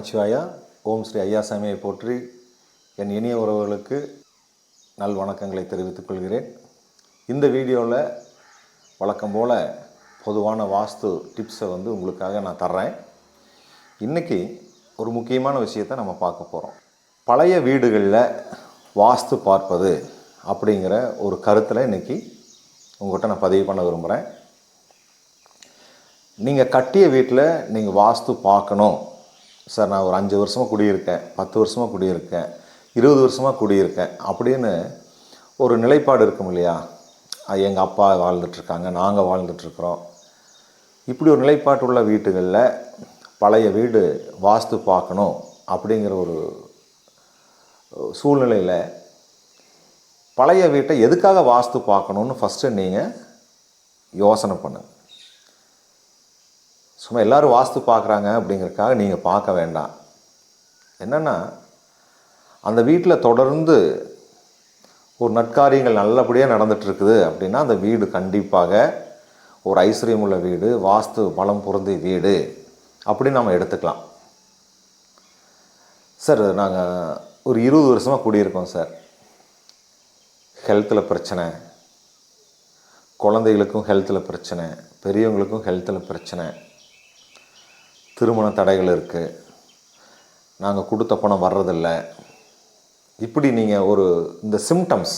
நமச்சிவாயா ஓம் ஸ்ரீ ஐயா சாமியை போற்றி என் இனிய உறவுகளுக்கு நல் வணக்கங்களை தெரிவித்துக் கொள்கிறேன். இந்த வீடியோவில் வழக்கம் போல் பொதுவான வாஸ்து டிப்ஸை வந்து உங்களுக்காக நான் தர்றேன். இன்றைக்கி ஒரு முக்கியமான விஷயத்தை நம்ம பார்க்க போகிறோம் பழைய வீடுகளில் வாஸ்து பார்ப்பது அப்படிங்கிற ஒரு கருத்தில் இன்றைக்கி உங்கள்கிட்ட நான் பதிவு பண்ண விரும்புகிறேன் நீங்கள் கட்டிய வீட்டில் நீங்கள் வாஸ்து பார்க்கணும். சார் நான் ஒரு அஞ்சு வருஷமாக குடியிருக்கேன் பத்து வருஷமாக குடியிருக்கேன் இருபது வருஷமாக குடியிருக்கேன் அப்படின்னு ஒரு நிலைப்பாடு இருக்கும் இல்லையா? எங்கள் அப்பா வாழ்ந்துட்டுருக்காங்க நாங்கள் வாழ்ந்துட்டுருக்குறோம். இப்படி ஒரு நிலைப்பாட்டு உள்ள வீட்டுகளில் பழைய வீடு வாஸ்து பார்க்கணும் அப்படிங்கிற ஒரு சூழ்நிலையில் பழைய வீட்டை எதுக்காக வாஸ்து பார்க்கணுன்னு ஃபஸ்ட்டு நீங்கள் யோசனை பண்ணுங்கள் சும்மா எல்லோரும் வாஸ்து பார்க்குறாங்க அப்படிங்கிறதுக்காக நீங்கள் பார்க்க வேண்டாம். என்னென்னா அந்த வீட்டில் தொடர்ந்து ஒரு நற்காரியங்கள் நல்லபடியாக நடந்துகிட்ருக்குது அப்படின்னா அந்த வீடு கண்டிப்பாக ஒரு ஐஸ்வர்யம் உள்ள வீடு வாஸ்து பலம் பொருந்திய வீடு அப்படின்னு நம்ம எடுத்துக்கலாம். சார் நாங்கள் ஒரு இருபது வருஷமாக குடியிருக்கோம் சார். ஹெல்த்தில் பிரச்சனை குழந்தைகளுக்கும் ஹெல்த்தில் பிரச்சனை பெரியவங்களுக்கும் ஹெல்த்தில் பிரச்சனை. திருமண தடைகள் இருக்குது நாங்கள் கொடுத்த பணம் வர்றதில்லை. இப்படி நீங்கள் ஒரு இந்த சிம்டம்ஸ்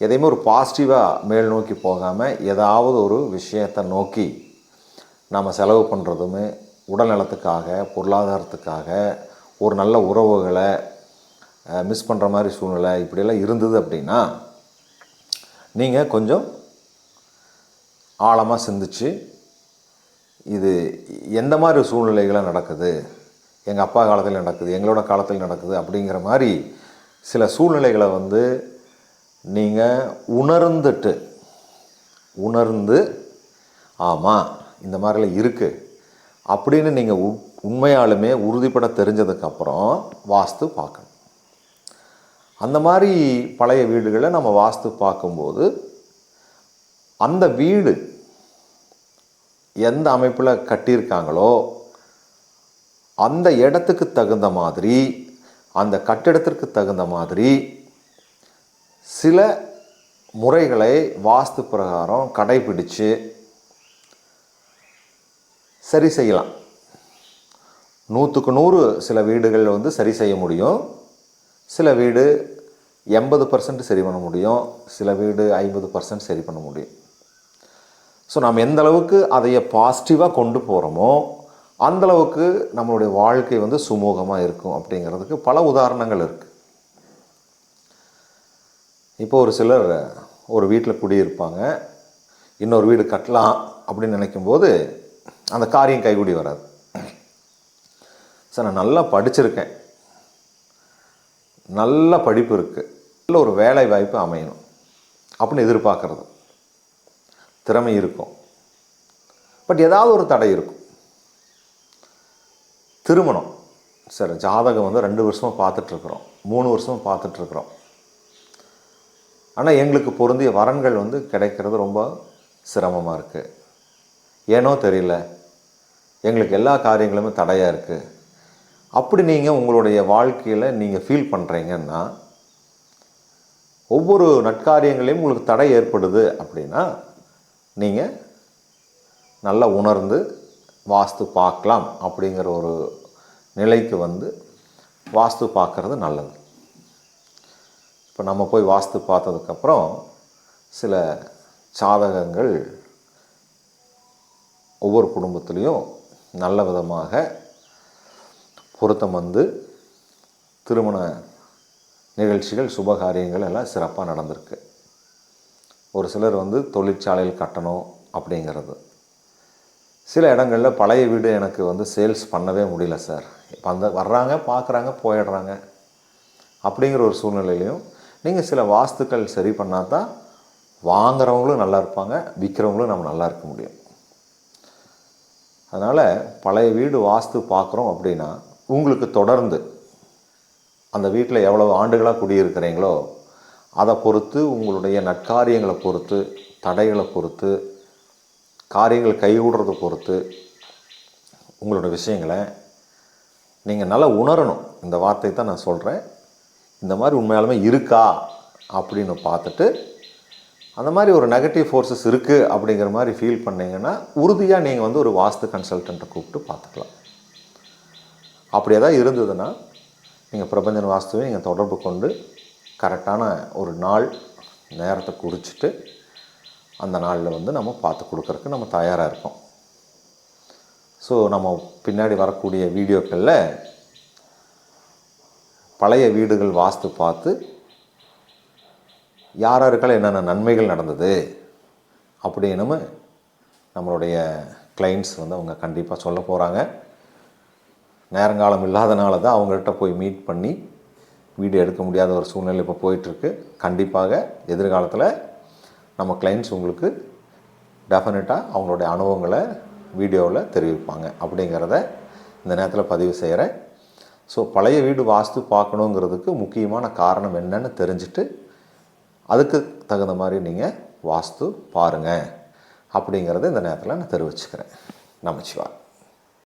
எதையுமே ஒரு பாசிட்டிவாக மேல் நோக்கி போகாமல் ஏதாவது ஒரு விஷயத்தை நோக்கி நாம் செலவு பண்ணுறதுமே உடல் நலத்துக்காக பொருளாதாரத்துக்காக ஒரு நல்ல உறவுகளை மிஸ் பண்ணுற மாதிரி சூழ்நிலை இப்படியெல்லாம் இருந்தது அப்படின்னா நீங்கள் கொஞ்சம் ஆழமாக சிந்திச்சு இது எந்த மாதிரி சூழ்நிலைகளாக நடக்குது? எங்கள் அப்பா காலத்தில் நடக்குது எங்களோட காலத்தில் நடக்குது அப்படிங்கிற மாதிரி சில சூழ்நிலைகளை வந்து நீங்கள் உணர்ந்துட்டு உணர்ந்து ஆமாம் இந்த மாதிரிலாம் இருக்குது அப்படின்னு நீங்கள் உண்மையாலுமே உறுதிப்பட தெரிஞ்சதுக்கப்புறம் வாஸ்து பார்க்கணும். அந்த மாதிரி பழைய வீடுகளை நம்ம வாஸ்து பார்க்கும்போது அந்த வீடு எந்த அமைப்பில் கட்டியிருக்காங்களோ அந்த இடத்துக்கு தகுந்த மாதிரி அந்த கட்டிடத்திற்கு தகுந்த மாதிரி சில முறைகளை வாஸ்து பிரகாரம் கடைபிடித்து சரி செய்யலாம். நூற்றுக்கு நூறு சில வீடுகள் வந்து சரி செய்ய முடியும். சில வீடு எண்பது பர்சன்ட் சரி பண்ண முடியும். சில வீடு ஐம்பது பர்சன்ட் சரி பண்ண முடியும். ஸோ நாம் எந்த அளவுக்கு அதைய பாசிட்டிவாக கொண்டு போகிறோமோ அந்தளவுக்கு நம்மளுடைய வாழ்க்கை வந்து சுமூகமாக இருக்கும் அப்படிங்கிறதுக்கு பல உதாரணங்கள் இருக்குது இப்போ ஒரு சிலர் ஒரு வீட்டில் குடியிருப்பாங்க. இன்னொரு வீடு கட்டலாம் அப்படின்னு நினைக்கும்போது அந்த காரியம் கைகூடி வராது. சார் நான் நல்லா படிச்சிருக்கேன். நல்ல படிப்பு இருக்குது நல்ல ஒரு வேலை வாய்ப்பு அமையணும் அப்படின்னு எதிர்பார்க்குறது. திறமை இருக்கும். பட் ஏதாவது ஒரு தடை இருக்கும். திருமணம். சரி ஜாதகம் வந்து ரெண்டு வருஷமாக பார்த்துட்ருக்குறோம். மூணு வருஷமாக பார்த்துட்ருக்குறோம். ஆனால் எங்களுக்கு பொருந்திய வரன்கள் வந்து கிடைக்கிறது ரொம்ப சிரமமாக இருக்குது ஏனோ தெரியல. எங்களுக்கு எல்லா காரியங்களுமே தடையாக இருக்குது அப்படி நீங்கள் உங்களுடைய வாழ்க்கையில் நீங்கள் ஃபீல் பண்ணுறீங்கன்னா ஒவ்வொரு நட்காரியங்களையும் உங்களுக்கு தடை ஏற்படுது அப்படின்னா நீங்கள் நல்லா உணர்ந்து வாஸ்து பார்க்கலாம் அப்படிங்கிற ஒரு நிலைக்கு வந்து வாஸ்து பார்க்குறது நல்லது. இப்போ நம்ம போய் வாஸ்து பார்த்ததுக்கப்புறம் சில சாதகங்கள் ஒவ்வொரு குடும்பத்துலேயும் நல்ல விதமாக பொருத்தம் வந்து திருமண நிகழ்ச்சிகள் சுபகாரியங்கள் எல்லாம் சிறப்பாக நடந்திருக்கு. ஒரு சிலர் வந்து தொழிற்சாலையில் கட்டணும் அப்படிங்கிறது. சில இடங்களில் பழைய வீடு எனக்கு வந்து சேல்ஸ் பண்ணவே முடியல சார். இப்போ அந்த வர்றாங்க பார்க்குறாங்க போயிடுறாங்க அப்படிங்கிற ஒரு சூழ்நிலையிலையும் நீங்கள் சில வாஸ்துக்கள் சரி பண்ணால் தான் வாங்குறவங்களும் நல்லா இருப்பாங்க விற்கிறவங்களும் நம்ம நல்லா இருக்க முடியும். அதனால் பழைய வீடு வாஸ்து பார்க்குறோம் அப்படின்னா உங்களுக்கு தொடர்ந்து அந்த வீட்டில் எவ்வளோ ஆண்டுகளாக குடியிருக்கிறீங்களோ அதை பொறுத்து உங்களுடைய நற்காரியங்களை பொறுத்து தடைகளை பொறுத்து காரியங்கள் கைகூடுறதை பொறுத்து உங்களோட விஷயங்களை நீங்கள் நல்லா உணரணும். இந்த வார்த்தை தான் நான் சொல்கிறேன் இந்த மாதிரி உண்மையாலுமே இருக்கா அப்படின்னு பார்த்துட்டு அந்த மாதிரி ஒரு நெகட்டிவ் ஃபோர்ஸஸ் இருக்குது அப்படிங்கிற மாதிரி ஃபீல் பண்ணீங்கன்னா உறுதியாக நீங்கள் வந்து ஒரு வாஸ்து கன்சல்டண்ட்டை கூப்பிட்டு பார்த்துக்கலாம். அப்படி ஏதாவது இருந்ததுன்னா நீங்கள் பிரபஞ்சன் வாஸ்துவை நீங்கள் தொடர்பு கொண்டு கரெக்டான ஒரு நாள் நேரத்தை குறிச்சிட்டு அந்த நாளில் வந்து நம்ம பார்த்து கொடுக்குறக்கு நம்ம தயாராக இருக்கோம். ஸோ நம்ம பின்னாடி வரக்கூடிய வீடியோக்களில் பழைய வீடுகள் வாஸ்து பார்த்து யார் யாருக்கெல்லாம் என்னென்ன நன்மைகள் நடந்தது அப்படின்னு நம்மளுடைய கிளைண்ட்ஸ் வந்து அவங்க கண்டிப்பாக சொல்ல போகிறாங்க நேரங்காலம் இல்லாதனால தான் அவங்கள்ட்ட போய் மீட் பண்ணி வீடியோ எடுக்க முடியாத ஒரு சூழ்நிலை இப்போ போயிட்டுருக்கு. கண்டிப்பாக எதிர்காலத்தில் நம்ம கிளைண்ட்ஸ் உங்களுக்கு டெஃபினட்டாக அவங்களுடைய அனுபவங்களை வீடியோவில் தெரிவிப்பாங்க. அப்படிங்கிறத இந்த நேரத்தில் பதிவு செய்கிறேன் ஸோ பழைய வீடு வாஸ்து பார்க்கணுங்கிறதுக்கு முக்கியமான காரணம் என்னன்னு தெரிஞ்சுட்டு அதுக்கு தகுந்த மாதிரி நீங்கள் வாஸ்து பாருங்கள் அப்படிங்கிறத இந்த நேரத்தில் நான் தெரிவிச்சுக்கிறேன். நமச்சிவாய்